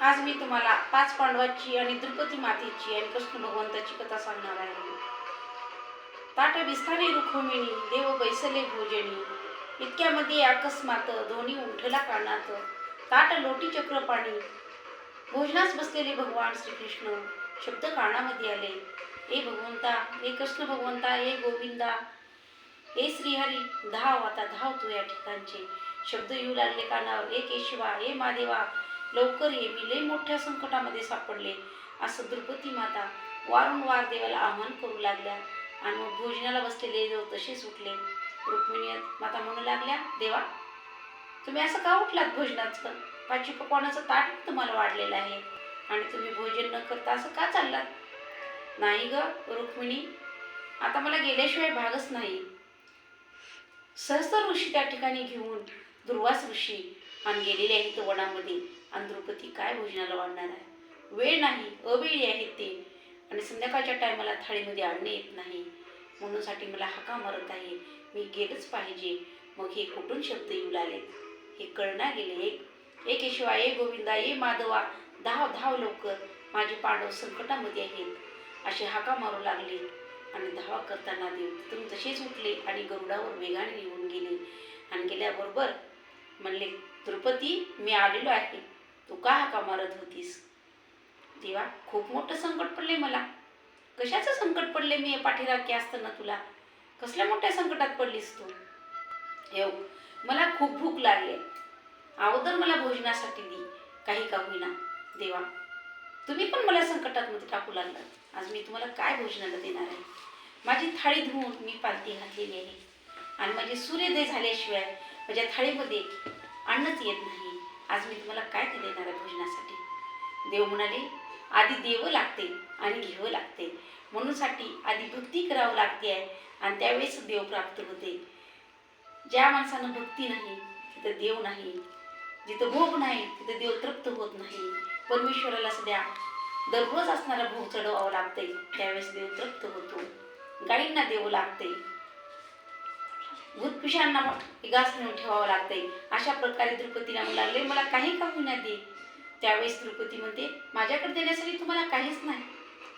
आज मी तुम्हाला पाच पांडवाची आणि द्रुपदी मातेची आणि कृष्ण भगवंताची कथा सांगणार आहे. ताट बिस्तारे रुखमिणी देव बैसले भोजनी. इतक्यामध्ये अकस्मात दोन्ही उंठला कानात. ताट लोटी चक्रपाणी भोजनास बसलेले भगवान श्रीकृष्ण शब्द कानामध्ये आले. ए भगवंता हे कृष्ण भगवंता हे गोविंदा हे श्रीहरी धाव आता धाव तू या ठिकाणचे. शब्द येऊ लागले कानावर. हे केशवा हे मादेवा लवकर ये मी लय मोठ्या संकटामध्ये सापडले. असं द्रुपती माता वारंवार देवाला आव्हान करू लागल्या आणि मग भोजनाला बसलेले देव तसेच उठले. रुक्मिणी माता म्हणू लागल्या देवा तुम्ही असं का उठलात भोजनाचं? पाची पकवानाचं ताट तुम्हाला वाढलेलं आहे आणि तुम्ही भोजन न करता असं का चाललात? नाही ग रुक्मिणी आता मला गेल्याशिवाय भागच नाही. सहस्र ऋषी त्या ठिकाणी घेऊन दुर्वास ऋषी आणि गेलेले आहेत वनामध्ये आणि द्रौपदी काय भोजनाला वाढणार आहे? वेळ नाही अवेळी आहेत ते. आणि संध्याकाळच्या टायमाला थाळीमध्ये आणणे येत नाही. म्हणूनसाठी मला हाका मारत आहे. मी गेलंच पाहिजे. मग हे कुठून शब्द येऊ लागलेत हे कळणार गेले एक. एक येशिवा ए गोविंदा ए माधवा धाव धाव लवकर. माझे पांडव संकटामध्ये आहेत. असे हाका मारू लागले. आणि धावा करताना देव तिथून तसेच उठले आणि गरुडावर वेगाने निघून गेले. आणि गेल्याबरोबर म्हणले द्रुपदी मी आलेलो आहे. तू का हाका मारत होतीस? देवा खूप मोठं संकट पडले मला. कशाचं संकट पडले मी पाठीराखी असताना तुला? कसल्या मोठ्या संकटात पडलीस तू? येऊ मला खूप भूक लागली अगोदर मला भोजनासाठी दी काही का होईना. देवा तुम्ही पण मला संकटात मध्ये टाकू लागलात. आज मी तुम्हाला काय भोजनाला देणार आहे? माझी थाळी धुवून मी पालती घातलेली आहे. आणि माझे सूर्योदय झाल्याशिवाय माझ्या थाळीमध्ये अन्नच येत नाही. आज मी तुम्हाला काय ते देणार आहे भोजनासाठी? देव म्हणाले आधी देवं लागते आणि घ्यावं लागते. म्हणूनसाठी आधी भक्ती करावं लागते आहे आणि त्यावेळेस देव प्राप्त होते. ज्या माणसानं भक्ती नाही तिथं देव नाही. जिथं भोग नाही तिथं देव तृप्त होत नाही. परमेश्वराला सध्या दररोज असणारा भोग चढवावं लागते त्यावेळेस देव तृप्त होतो. गाईंना देव लागते भूतपिशांना गास नेऊन ठेवावं लागतंय. अशा प्रकारे द्रुपतीला म्हणू लागले मला काही का होईना दे. त्यावेळेस द्रुपती म्हणते माझ्याकडे देण्यासाठी तुम्हाला काहीच नाही.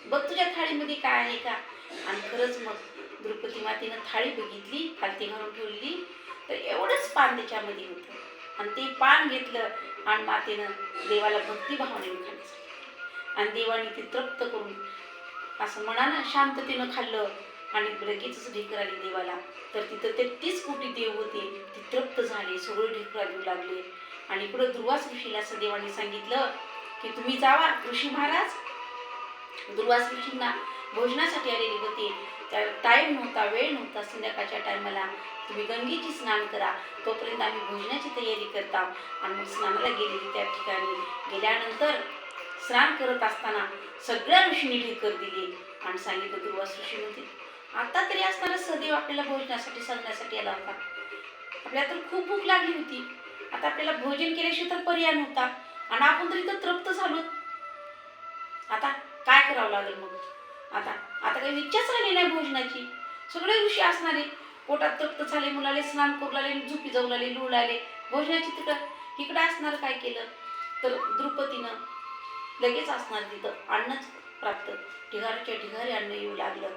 बघ तुझ्या थाळीमध्ये काय आहे का? आणि खरंच मग द्रुपदी मातेनं थाळी बघितली खालती घालून ठेवली. तर एवढंच पान त्याच्यामध्ये होतं. आणि ते पान घेतलं आणि मातेनं देवाला भक्तिभावाने खाण्यासाठी आणि देवाने ते तृप्त करून असं मनानं शांततेनं खाल्लं. आणि लगेचच ढेकर आली देवाला. तर तिथं तेहतीस कोटी देव होते. ते तृप्त झाले सगळे ढेकर देऊ लागले. आणि इकडं दुर्वास ऋषीला असं देवाने सांगितलं की तुम्ही जावा ऋषी महाराज. दुर्वास ऋषींना भोजनासाठी आलेले होते. त्या टाईम नव्हता वेळ नव्हता संध्याकाळच्या टायमाला तुम्ही गंगेची स्नान करा. तोपर्यंत आम्ही भोजनाची तयारी करता. आणि मग स्नानाला गेलेली त्या ठिकाणी. गेल्यानंतर स्नान करत असताना सगळ्या ऋषींनी ढेकर दिली. आणि सांगितलं दुर्वास ऋषी म्हणते आता तरी असताना सदैव आपल्याला भोजनासाठी सांगण्यासाठी आला होता. आपल्याला तर खूप भूक लागली होती. आता आपल्याला भोजन केल्याशिवाय तर पर्याय नव्हता. आणि आपण तरी तर तृप्त झालो. आता काय करावं लागेल मग? आता आता काही इच्छाच राहिली नाही भोजनाची. सगळे ऋषी असणारे. पोटात तृप्त झाले मुलाले स्नान करू लागले झोपी जाऊ लागले लूळ लागले. भोजनाची तिकडं इकडं असणार काय केलं? तर द्रुपदीनं लगेच असणार तिथं. अन्नच प्राप्त. ढिगारच्या ढिगारी अन्न येऊ लागलं.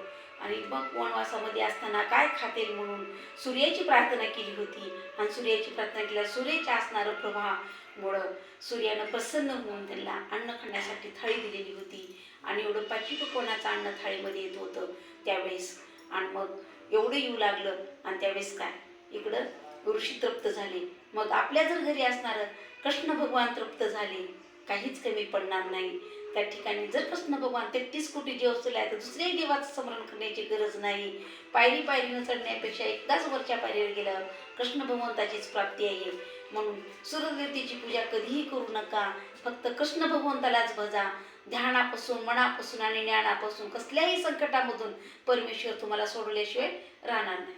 आणि मग वनवासामध्ये असताना काय खातील म्हणून सूर्याची प्रार्थना केली होती. आणि सूर्याची प्रार्थना केल्या सूर्याच्या असणारं प्रभामुळं सूर्यानं प्रसन्न होऊन त्यांना अन्न खाण्यासाठी थाळी दिलेली होती. आणि एवढं पाचीपकोणाचं अन्न थाळीमध्ये येत होतं? त्यावेळेस. आणि मग एवढं येऊ लागलं. आणि त्यावेळेस काय? इकडं ऋषी तृप्त झाले. मग आपल्या जर घरी असणारं कृष्ण भगवान तृप्त झाले. काहीच कमी पडणार नाही. त्या ठिकाणी जर कृष्ण भगवान तेहतीस कोटी देव असलेला आहे तर दुसऱ्याही देवाचं स्मरण करण्याची गरज नाही. पायरी पायरीनं चढण्यापेक्षा एकदाच वरच्या पायरीवर गेलं कृष्ण भगवंताचीच प्राप्ती आहे. म्हणून सूर्यदेवतेची पूजा कधीही करू नका. फक्त कृष्ण भगवंतालाच भजा. ध्यानापासून मनापासून आणि ज्ञानापासून कसल्याही संकटामधून परमेश्वर तुम्हाला सोडल्याशिवाय राहणार नाही.